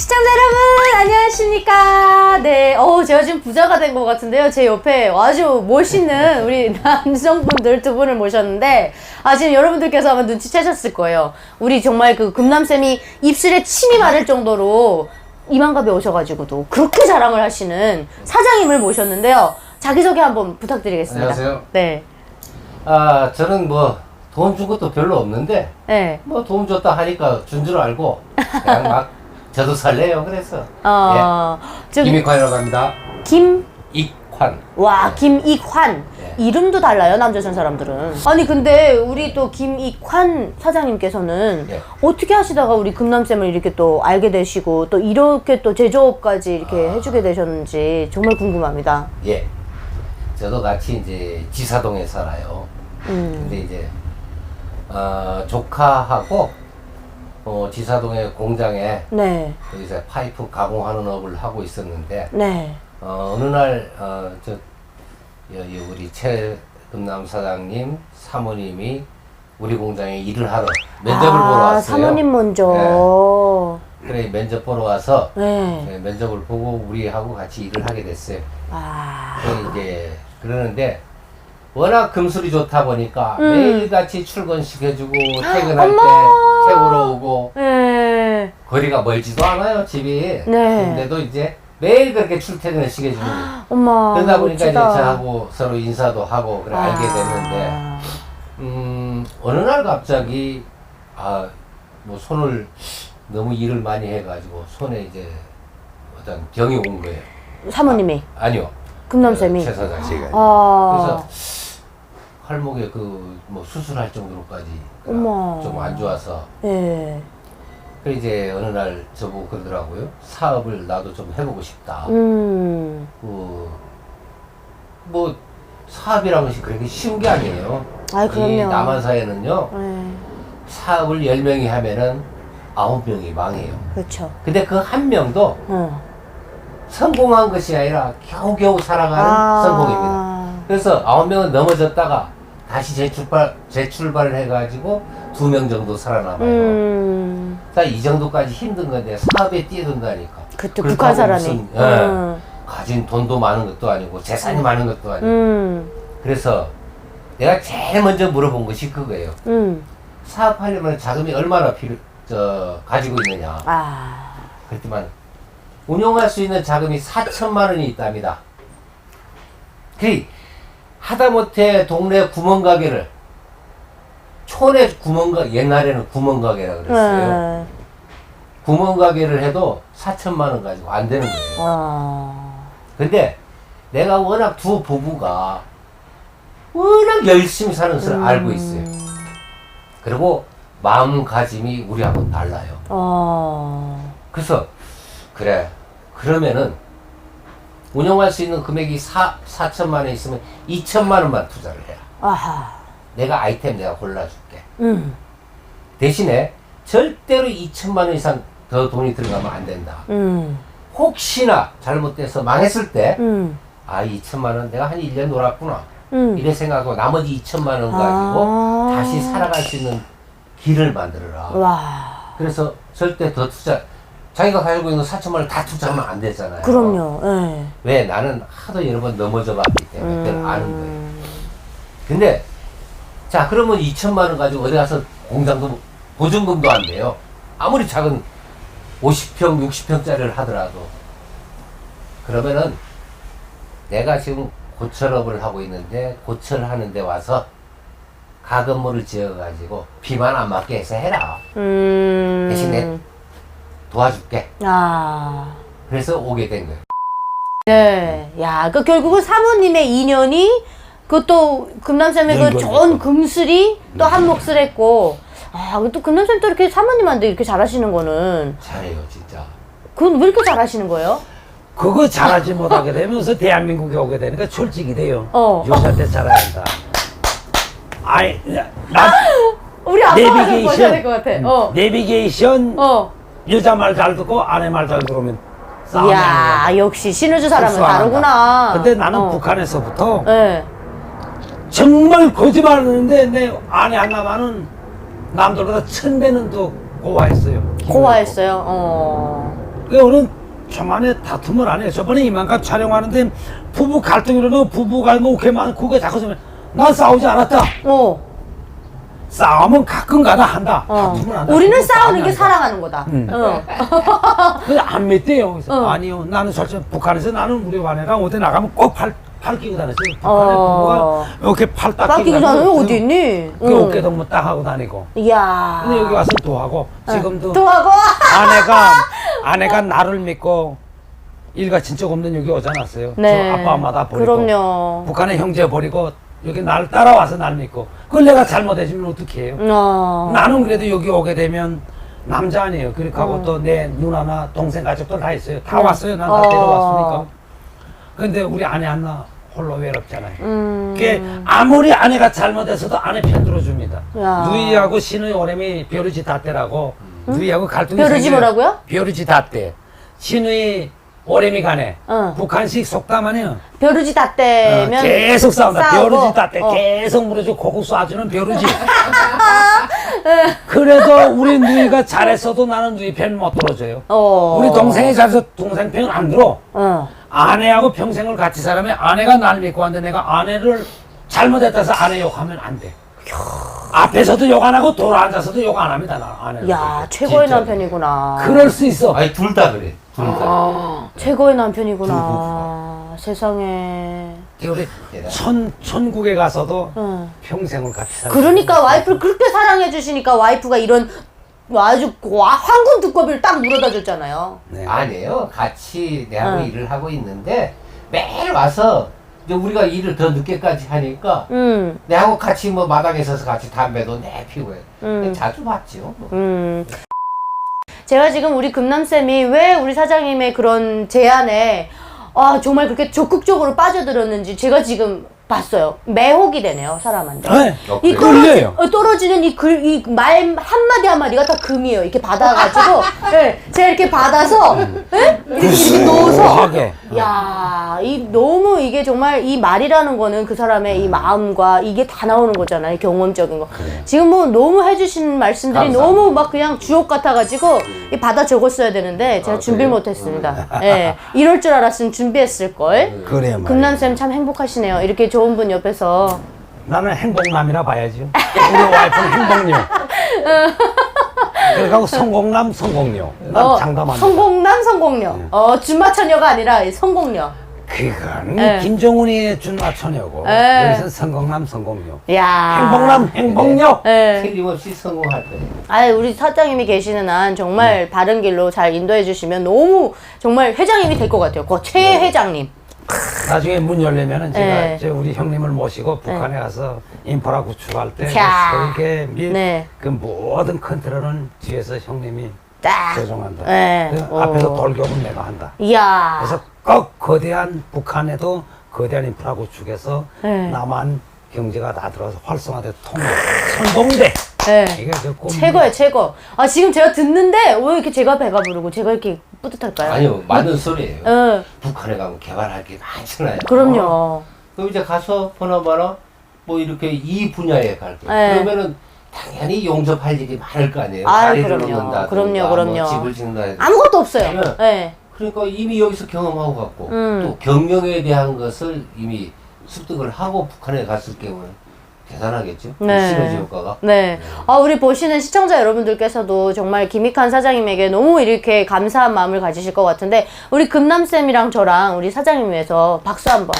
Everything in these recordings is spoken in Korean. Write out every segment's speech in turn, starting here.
시청자 여러분 안녕하십니까? 네 어, 제가 지금 부자가 된 것 같은데요. 제 옆에 아주 멋있는 우리 남성분들 두 분을 모셨는데 아 지금 여러분들께서 아마 눈치채셨을 거예요. 우리 정말 그 금남쌤이 입술에 침이 마를 정도로 이만갑에 오셔가지고도 그렇게 자랑을 하시는 사장님을 모셨는데요. 자기소개 한번 부탁드리겠습니다. 안녕하세요. 네. 아 저는 뭐 도움 준 것도 별로 없는데 네. 뭐 도움 줬다 하니까 준 줄 알고 그냥 막 저도 살래요 그래서. 어, 예. 좀 김익환이라고 합니다. 김? 익환. 와 김익환. 네. 이름도 달라요 남자 전 사람들은. 아니 근데 우리 또 김익환 사장님께서는 네. 어떻게 하시다가 우리 금남쌤을 이렇게 또 알게 되시고 또 이렇게 또 제조업까지 이렇게 아. 해주게 되셨는지 정말 궁금합니다. 예. 저도 같이 이제 지사동에 살아요. 음. 근데 이제 어, 조카하고 어, 지사동의 공장에 네 여기서 파이프 가공하는 업을 하고 있었는데 네. 어, 어느 날, 어, 저, 여기 우리 최금남 사장님, 사모님이 우리 공장에 일을 하러 면접을 아, 보러 왔어요. 사모님 먼저 그래, 면접 보러 와서 네, 네, 면접을 보고 우리하고 같이 일을 하게 됐어요. 아, 그래, 이제, 그러는데, 워낙 금술이 좋다 보니까 음. 매일같이 출근시켜주고, 퇴근할 어머. 때 태우러 오고, 네. 거리가 멀지도 않아요, 집이. 네. 근데도 이제 매일 그렇게 출퇴근을 시켜주는 거예요. 엄마 그러다 보니까 이제 멋지다. 저하고 서로 인사도 하고 그래 알게 됐는데 아, 음 어느 날 갑자기 아 뭐 손을 너무 일을 많이 해가지고 손에 이제 어떤 병이 온 거예요. 사모님이 아니요. 금남쌤이 최 사장 씨가. 아, 그래서 팔목에 그 뭐 수술할 정도로까지 어머. 좀 안 좋아서 예. 그 이제 어느 날 저보고 그러더라고요. 사업을 나도 좀 해보고 싶다. 음. 그뭐 사업이라는 것이 그렇게 쉬운 게 아니에요. 아이, 이 그럼요. 남한 사회는요 네. 사업을 10명이 하면은 9명이 망해요. 그렇죠. 근데 그 한 명도 어. 성공한 것이 아니라 겨우겨우 살아가는 아. 성공입니다. 그래서 9명은 넘어졌다가 다시 재출발, 재출발을 해가지고 2명 정도 살아남아요. 음. 자, 이 정도까지 힘든 건데 사업에 뛰어든다니까. 그때 북한 사람이. 예, 음. 가진 돈도 많은 것도 아니고 재산이 많은 것도 아니고. 음. 그래서 내가 제일 먼저 물어본 것이 그거예요. 음. 사업하려면 자금이 얼마나 필요, 저, 가지고 있느냐. 아. 그랬더만, 운용할 수 있는 자금이 4천만 원이 있답니다. 그, 하다못해 동네 구멍가게를, 촌에 구멍가, 옛날에는 구멍가게라 그랬어요. 네. 구멍가게를 해도 4천만 원 가지고 안 되는 거예요. 아. 근데 내가 워낙 두 부부가 워낙 열심히 사는 것을 음. 알고 있어요. 그리고 마음가짐이 우리하고 달라요. 어. 그래서 그래 그러면은 운영할 수 있는 금액이 4, 4천만 원 있으면 2천만 원만 투자를 해라. 아하. 내가 아이템 내가 골라줄게. 음. 대신에 절대로 2천만 원 이상 더 돈이 들어가면 안 된다. 음. 혹시나 잘못돼서 망했을 때, 음. 아, 2천만 원 내가 한 1년 놀았구나. 음. 이래 생각하고 나머지 2천만 원 가지고 아. 다시 살아갈 수 있는 길을 만들어라. 와. 그래서 절대 더 투자, 자기가 가지고 있는 4천만 원다 투자하면 안 되잖아요. 그럼요. 예. 왜? 나는 하도 여러 번 넘어져 봤기 때문에 그걸 아는 거예요. 음. 근데, 자, 그러면 2천만 원 가지고 어디 가서 공장도 보증금도 안 돼요. 아무리 작은 50평, 60평짜리를 하더라도. 그러면은 내가 지금 고철업을 하고 있는데 고철하는 데 와서 가건물을 지어가지고 비만 안 맞게 해서 해라. 음. 대신에 도와줄게. 아. 그래서 오게 된 거예요. 네. 야, 그 결국은 사모님의 인연이 그것도 금남쌤의 그 연결됐고. 좋은 금슬이 또 한 몫을 했고 아, 또 금남쌤 또 이렇게 사모님한테 이렇게 잘하시는 거는 잘해요, 진짜. 그건 왜 이렇게 잘하시는 거예요? 그거 잘하지 못하게 되면서 대한민국에 오게 되니까 출직이 돼요. 어. 여자한테 잘해야 한다. 아이, 나, 우리 아빠가 좀 보셔야 내비게이션. 될것 같아. 어. 내비게이션, 어. 여자 말 잘 듣고 아내 말 잘 들으면 싸움이 이야, 아니야. 역시 신우주 사람은 실수 안 한다. 다르구나. 근데 나는 어. 북한에서부터 네. 정말 거짓말 하는데 내 아내 하나만은 남들보다 천 배는 더 고와했어요. 고화했어요. 어. 그 오늘 저만의 다툼을 안 해요. 저번에 이만큼 촬영하는데 부부 갈등이 일어나고 부부가 뭐 그렇게 많고 그게 자꾸 좀, 난 싸우지 않았다. 어. 싸우면 가끔 가다 한다. 어. 다툼을 한다. 우리는 싸우는 게 아니야. 사랑하는 거다. 음. 어. 안 맺대요. 그래서 어. 아니요. 나는 솔직히 북한에서 나는 우리 아내가 어디 나가면 꼭 팔, 팔 끼고 다녔어요. 북한에 어. 부부가 이렇게 팔딱 빡기고 끼고 사는 다니고 어디 있니? 그 어깨도 뭐딱 하고 다니고. 이야. 근데 여기 와서 도하고 지금도 또 하고. 아내가 아내가 나를 믿고 일가 친척 없는 여기 오지 않았어요. 네. 저 아빠 엄마 다 버리고 그럼요. 북한에 형제 버리고 여기 날 따라와서 날 믿고 그걸 내가 잘못해주면 어떻게 해요? 어. 나는 그래도 여기 오게 되면 남자 아니에요. 그렇게 하고 또내 누나나 동생 가족들 다 있어요. 다 음. 왔어요. 난 다 어. 데려왔으니까. 근데 우리 아내 안나 홀로 외롭잖아요. 음. 그게 아무리 아내가 잘못해서도 아내 편 들어줍니다. 야. 누이하고 신의 오래미 벼르지 닷대라고 누이하고 갈등이 벼르지 생겨요. 뭐라고요? 벼르지 닷대. 신의 오래미 간에 어. 북한식 속담 아니에요. 벼르지 다 어, 때면 계속 싸운다. 싸우고, 벼르지 닷대. 어. 계속 물어주고 고국 쏴주는 벼르지. 그래도 우리 누이가 잘했어도 나는 누이 편 못 들어줘요. 어. 우리 동생이 잘해서 동생 편안 들어. 어. 아내하고 평생을 같이 살면 아내가 날 믿고 왔는데 내가 아내를 잘못했다 해서 아내 욕하면 안 돼. 앞에서도 욕 안 하고 돌아 앉아서도 욕 안 합니다. 나 아내. 야, 최고의 진짜. 남편이구나. 그럴 수 있어. 아니 둘 다 그래. 아, 최고의 남편이구나. 세상에. 우리 대단해. 천 천국에 가서도 응. 평생을 같이 살. 그러니까 와이프를 그렇게 사랑해 주시니까 와이프가 이런 아주 와- 황금 두꺼비를 딱 물어다 줬잖아요. 네. 아니에요. 같이 내하고 응. 일을 하고 있는데 매일 와서 이제 우리가 일을 더 늦게까지 하니까 음. 내하고 같이 뭐 마당에 서서 같이 담배도 내 피고 해. 음. 자주 봤죠. 뭐. 음. 제가 지금 우리 금남쌤이 왜 우리 사장님의 그런 제안에 아, 정말 그렇게 적극적으로 빠져들었는지 제가 지금 봤어요. 매혹이 되네요, 사람한테. 네. 이 그래요? 떨어지, 끌려요. 어, 떨어지는 이 글, 이 말 한마디 한마디가 다 금이에요. 이렇게 받아가지고, 예, 제가 이렇게 받아서, 예? 이렇게, 이렇게 넣어서. 하게. 야, 이 너무 이게 정말 이 말이라는 거는 그 사람의 이 마음과 이게 다 나오는 거잖아요. 경험적인 거. 지금 뭐 너무 해주신 말씀들이 감사합니다. 너무 막 그냥 주옥 같아가지고 이 받아 적었어야 되는데 제가 아, 준비를? 못했습니다. 예, 이럴 줄 알았으면 준비했을 걸. 그래요. 말이에요. 금남 쌤 참 행복하시네요. 이렇게 좋은 분 옆에서. 나는 행복남이라 봐야죠. 우리 와이프는 행복녀. 그래가고 성공남 성공녀. 난 어, 장담합니다. 성공남 성공녀. 어, 준마처녀가 아니라 이 성공녀. 그건 네. 김정은이 준마처녀고 네. 여기서 성공남 성공녀. 야 행복남 행복녀. 예. 틀림없이 성공할 거예요. 아, 우리 사장님이 계시는 한 정말 바른 길로 잘 인도해 주시면 너무 정말 회장님이 될 것 같아요. 그 최 회장님. 나중에 문 열리면은 제가 네. 이제 우리 형님을 모시고 북한에 가서 인프라 구축할 때 자. 설계 및 네. 그 모든 컨트롤은 뒤에서 형님이 딱. 조정한다. 네. 그 오. 앞에서 돌격은 내가 한다. 이야. 그래서 꼭 거대한 북한에도 거대한 인프라 구축해서 네. 남한 경제가 다 들어서 활성화돼 통일 선동대 네. 이게 저 꿈. 최고예요, 최고. 아, 지금 제가 듣는데 왜 이렇게 제가 배가 부르고 제가 이렇게 뿌듯할까요? 아니요, 맞는 소리예요. 예. 북한에 가면 개발할 게 많잖아요. 그럼요. 그럼 이제 가서 보나마나 뭐 이렇게 이 분야에 갈 거예요. 네. 그러면은 당연히 용접할 일이 많을 거 아니에요. 아유, 다리를 그럼요. 놓는다든가 그럼요, 뭐 그럼요. 집을 짓는다. 아무것도 없어요. 네. 예. 그러니까 이미 여기서 경험하고 갔고 음. 또 경영에 대한 것을 이미 습득을 하고 북한에 갔을 경우는 대단하겠죠. 네. 시너지 효과가. 네. 아, 우리 보시는 시청자 여러분들께서도 정말 김익한 사장님에게 너무 이렇게 감사한 마음을 가지실 것 같은데, 우리 금남쌤이랑 저랑 우리 사장님 위해서 박수 한 번.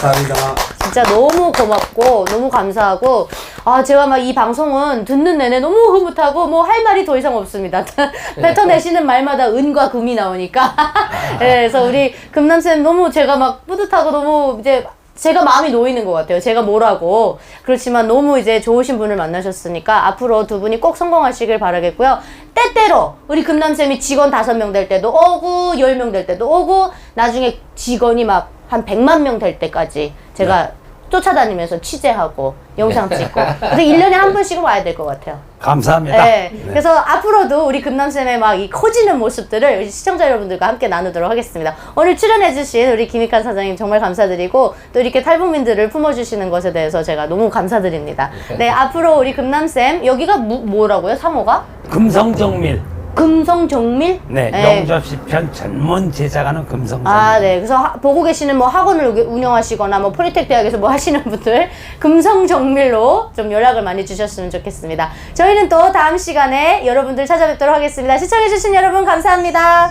감사합니다. 진짜 너무 고맙고, 너무 감사하고, 아, 제가 막 이 방송은 듣는 내내 너무 흐뭇하고, 뭐 할 말이 더 이상 없습니다. 뱉어내시는 말마다 은과 금이 나오니까. 네, 그래서 우리 금남쌤 너무 제가 막 뿌듯하고 너무 이제 제가 마음이 놓이는 것 같아요. 제가 뭐라고. 그렇지만 너무 이제 좋으신 분을 만나셨으니까 앞으로 두 분이 꼭 성공하시길 바라겠고요. 때때로 우리 금남쌤이 직원 다섯 명 될 때도 오고, 열 명 될 때도 오고, 나중에 직원이 막 한 100만 명 될 때까지 제가 쫓아다니면서 취재하고 영상 찍고. 그래서 1년에 한 번씩은 와야 될 것 같아요. 감사합니다. 네. 그래서 앞으로도 우리 금남쌤의 막 이 커지는 모습들을 우리 시청자 여러분들과 함께 나누도록 하겠습니다. 오늘 출연해주신 우리 김익환 사장님 정말 감사드리고 또 이렇게 탈북민들을 품어주시는 것에 대해서 제가 너무 감사드립니다. 네, 앞으로 우리 금남쌤, 여기가 무, 뭐라고요? 상호가? 금성정밀 금성 정밀? 네, 영접시편 전문 제작하는 금성. 아, 네. 그래서 하- 보고 계시는 뭐 학원을 우- 운영하시거나 뭐 포리텍 대학에서 뭐 하시는 분들 금성 정밀로 좀 연락을 많이 주셨으면 좋겠습니다. 저희는 또 다음 시간에 여러분들 찾아뵙도록 하겠습니다. 시청해주신 여러분 감사합니다.